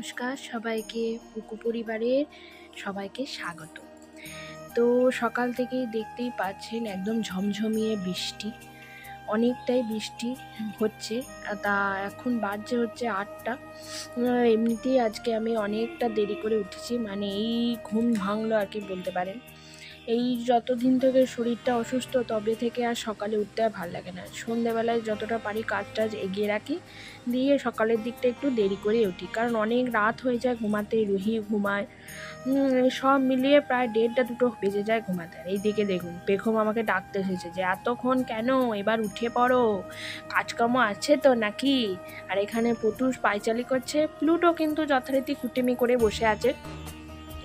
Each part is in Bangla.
নমস্কার, সবাইকে, পুকু পরিবারের সবাইকে স্বাগত। তো সকাল থেকে দেখতেই পাচ্ছেন একদম ঝমঝমিয়ে বৃষ্টি, অনেকটাই বৃষ্টি হচ্ছে তা এখন বাজছে হচ্ছে আটটা। এমনিতেই আজকে আমি অনেকটা দেরি করে উঠেছি মানে এই ঘুম ভাঙলো আর কি বলতে পারেন। এই যতদিন থেকে শরীরটা অসুস্থ, তবে থেকে আর সকালে উঠতে আর ভালো লাগে না। সন্ধেবেলায় যতটা পারি কাজ টাজ এগিয়ে রাখি, দিয়ে সকালের দিকটা একটু দেরি করে উঠি। কারণ অনেক রাত হয়ে যায় ঘুমাতে, রুহি ঘুমায় সব মিলিয়ে প্রায় দেড়টা দুটো বেজে যায় ঘুমাতে। আর এইদিকে দেখুন পেখম আমাকে ডাকতে এসেছে যে, এতক্ষণ কেন? এবার উঠে পড়ো। কাজকর্ম আছে তো নাকি? আর এখানে পুটুস পায়চালি করছে। প্লুটো কিন্তু যথারীতি কুটেমি করে বসে আছে।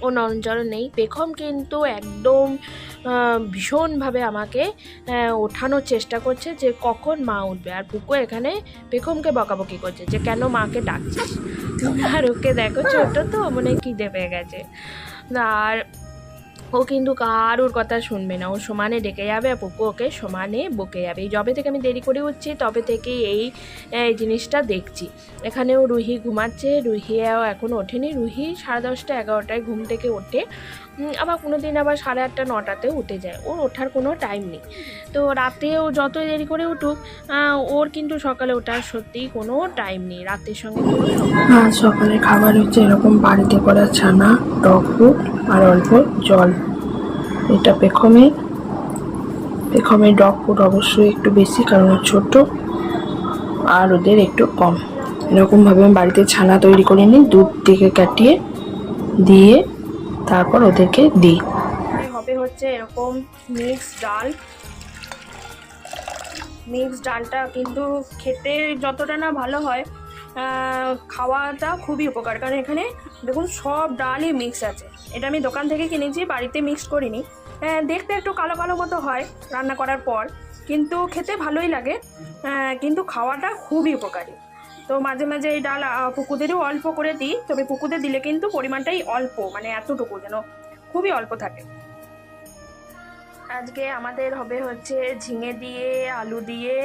ও নরঞ্জল নেই। পেখম কিন্তু একদম ভীষণভাবে আমাকে ওঠানোর চেষ্টা করছে যে কখন মা উঠবে। আর পুকু এখানে পেখমকে বকাবকি করছে যে, কেন মাকে ডাকছিস? আর ওকে দেখো ছোটো তো, মনে হয় দেবে গেছে। আর ও কিন্তু কারোর কথা শুনবে না। ও সমানে ডেকে যাবে, আর পুকু ওকে সমানে বকে যাবে। এই যবে থেকে আমি দেরি করে উঠছি, তবে থেকে এই জিনিসটা দেখছি। এখানেও রুহি ঘুমাচ্ছে, রুহিও এখন ওঠেনি। রুহি সাড়ে দশটা, এগারোটায় ঘুম থেকে ওঠে। আবার কোনো দিন আবার সাড়ে আটটা, নটাতেও উঠে যায়। ওর ওঠার কোনো টাইম নেই। তো রাতে ও যতই দেরি করে উঠুক ওর কিন্তু সকালে ওঠার সত্যিই কোনো টাইম নেই। রাতের সঙ্গে সকালের খাবার হচ্ছে এরকম বাড়িতে করা ছানা, টক আর অল্প জল। এটা পেখমে। পেখমে ডগ ফুড অবশ্যই একটু বেশি, কারণ ছোট আর ওদের একটু কম। এরকমভাবে আমি বাড়িতে ছানা তৈরি করে নিই, দুধ থেকে কাটিয়ে দিয়ে তারপর ওদেরকে দিই। হবে হচ্ছে এরকম মিক্স ডাল মিক্স ডালটা কিন্তু খেতে যতটা না ভালো হয় খাওয়াটা খুবই উপকার। কারণ এখানে দেখুন সব ডালই মিক্স আছে। এটা আমি দোকান থেকে কিনেছি বাড়িতে মিক্স করিনি। আহ, দেখতে একটু কালো কালো মতো হয় রান্না করার পর কিন্তু খেতে ভালোই লাগে। কিন্তু খাওয়াটা খুবই উপকারী। তো মাঝে মাঝে এই ডাল পুকুদেরও অল্প করে দিই তবে পুকুতে দিলে কিন্তু পরিমাণটাই অল্প মানে এতটুকু যেন খুবই অল্প থাকে। আজকে আমাদের হবে হচ্ছে ঝিঙে দিয়ে, আলু দিয়ে,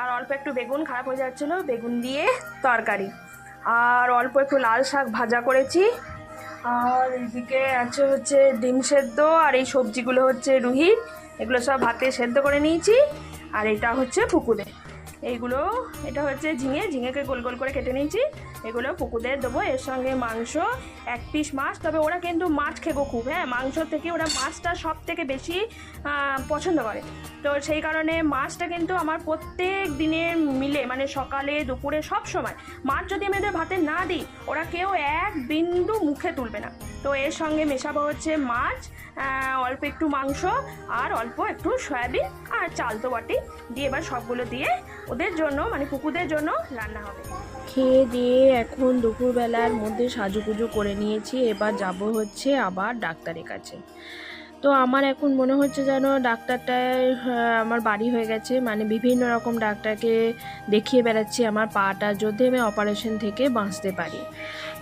আর অল্প একটু বেগুন, খারাপ হয়ে যাচ্ছিল, বেগুন দিয়ে তরকারি। আর অল্প একটু লাল শাক ভাজা করেছি। আর এদিকে আছে হচ্ছে ডিম সেদ্ধ, আর এই সবজিগুলো হচ্ছে রুহি। এগুলো সব ভাতে সেদ্ধ করে নিয়েছি। আর এটা হচ্ছে পুকুরে। এইগুলো, এটা হচ্ছে ঝিঙে, ঝিঙেকে গোল গোল করে কেটে নিয়েছি। এগুলো পুকুদের দেবো, এর সঙ্গে মাংস, এক পিস মাছ, তবে ওরা কিন্তু মাছ খেবো খুব হ্যাঁ? মাংস থেকে ওরা মাছটা সব থেকে বেশি পছন্দ করে। তো সেই কারণে মাছটা কিন্তু আমার প্রত্যেক দিনের মিলে মানে সকালে, দুপুরে, সব সময়। মাছ যদি আমি ওদের ভাতে না দিই, ওরা কেউ এক বিন্দু মুখে তুলবে না। তো এর সঙ্গে মেশাবো হচ্ছে মাছ অল্প একটু মাংস, আর অল্প একটু সয়াবিন আর চাল তো বাটি দিয়ে এবার সবগুলো দিয়ে ওদের জন্য মানে কুকুদের জন্য রান্না হবে। খেয়ে দিয়ে এখন দুপুরবেলার মধ্যে সাজুগুজু করে নিয়েছি। এবার যাব হচ্ছে আবার ডাক্তারের কাছে। তো আমার এখন মনে হচ্ছে যেন ডাক্তারটায় আমার বাড়ি হয়ে গেছে। মানে বিভিন্ন রকম ডাক্তারকে দেখিয়ে বেড়াচ্ছি আমার পাটা, যদি আমি অপারেশন থেকে বাঁচতে পারি।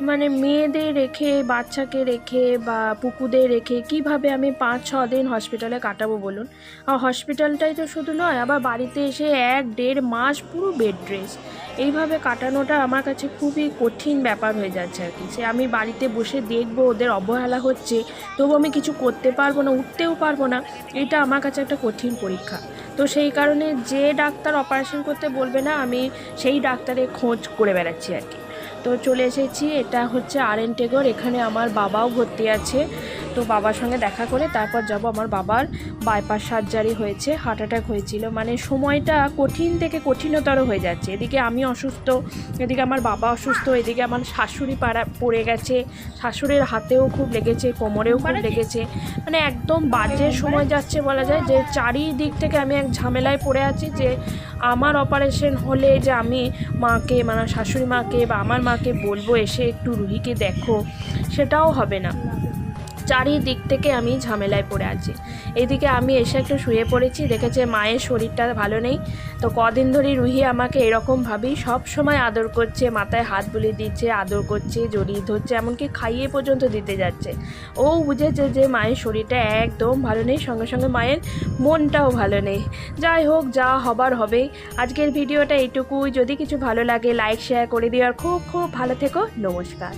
মানে মেয়েদের রেখে, বাচ্চাকে রেখে বা পুকুদের রেখে কীভাবে আমি পাঁচ, ছ দিন হসপিটালে কাটাবো বলুন? আর হসপিটালটাই তো শুধু নয়, আবার বাড়িতে এসে এক, দেড় মাস পুরো বেড রেস্ট এইভাবে কাটানোটা আমার কাছে খুবই কঠিন ব্যাপার হয়ে যাচ্ছে আর কি। সে আমি বাড়িতে বসে দেখব, ওদের অবহেলা হচ্ছে, তবু আমি কিছু করতে পারব না উঠতেও পারব না। এটা আমার কাছে একটা কঠিন পরীক্ষা। তো সেই কারণে যে ডাক্তার অপারেশন করতে বলবে না, আমি সেই ডাক্তারের খোঁজ করে বেড়াচ্ছি আর কি। তো চলে এসেছি, এটা হচ্ছে আর এন টেগর। এখানে আমার বাবাও ভর্তি আছে। তো বাবার সঙ্গে দেখা করে তারপর যাব আমার বাবার বাইপাস সার্জারি হয়েছে হার্ট অ্যাটাক হয়েছিল। মানে সময়টা কঠিন থেকে কঠিনতর হয়ে যাচ্ছে। এদিকে আমি অসুস্থ, এদিকে আমার বাবা অসুস্থ, এদিকে আমার শাশুড়ি পাড়া পড়ে গেছে। শাশুড়ির হাতেও খুব লেগেছে, কোমরেও খুব লেগেছে। মানে একদম বাজে সময় যাচ্ছে বলা যায় যে চারিদিক থেকে আমি এক ঝামেলায় পড়ে আছি যে আমার অপারেশন হলে যে আমি মাকে মানে শাশুড়ি মাকে বা আমার মাকে বলব, এসে একটু রুহিকে দেখো, সেটাও হবে না। চারিদিক থেকে আমি ঝামেলায় পড়ে আছি। এদিকে আমি এসে একটু শুয়ে পড়েছি, দেখেছে মায়ের শরীরটা ভালো নেই। তো কদিন ধরে রুহি আমাকে এরকমভাবেই সব সময় আদর করছে, মাথায় হাত বুলিয়ে দিচ্ছে, আদর করছে, জড়িয়ে ধরছে, এমনকি খাইয়ে পর্যন্ত দিতে যাচ্ছে। ও বুঝেছে যে মায়ের শরীরটা একদম ভালো নেই, সঙ্গে সঙ্গে মায়ের মনটাও ভালো নেই। যাই হোক, যা হবার হবে আজকের ভিডিওটা এইটুকুই যদি কিছু ভালো লাগে লাইক শেয়ার করে দিও। আর খুব খুব ভালো থেকো। নমস্কার।